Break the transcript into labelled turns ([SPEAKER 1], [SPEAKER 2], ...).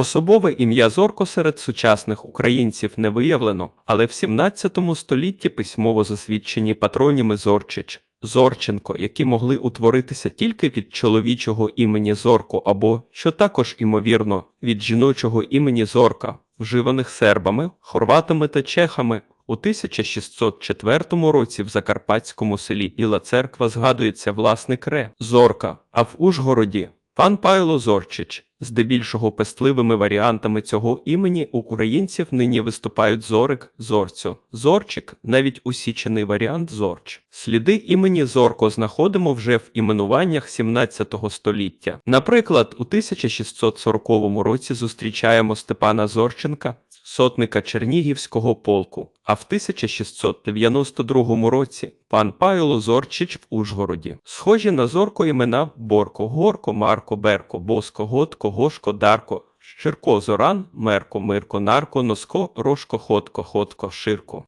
[SPEAKER 1] Особове ім'я Зорко серед сучасних українців не виявлено, але в 17 столітті письмово засвідчені патроніми Зорчич, Зорченко, які могли утворитися тільки від чоловічого імені Зорко або, що також імовірно, від жіночого імені Зорка, вживаних сербами, хорватами та чехами. У 1604 році в закарпатському селі Іла церква згадується власник Ре Зорка, а в Ужгороді пан Пайло Зорчич. Здебільшого пестливими варіантами цього імені українців нині виступають Зорик, Зорцю, Зорчик, навіть усічений варіант Зорч. Сліди імені Зорко знаходимо вже в іменуваннях 17 століття. Наприклад, у 1640 році зустрічаємо Степана Зорченка, сотника Чернігівського полку, а в 1692 році пан Пайло Зорчич в Ужгороді. Схожі на зорко імена Борко, Горко, Марко, Берко, Боско, Готко, Гошко, Дарко, Щирко, Зоран, Мерко, Мирко, Нарко, Носко, Рошко, Хотко, Хотко, Ширко.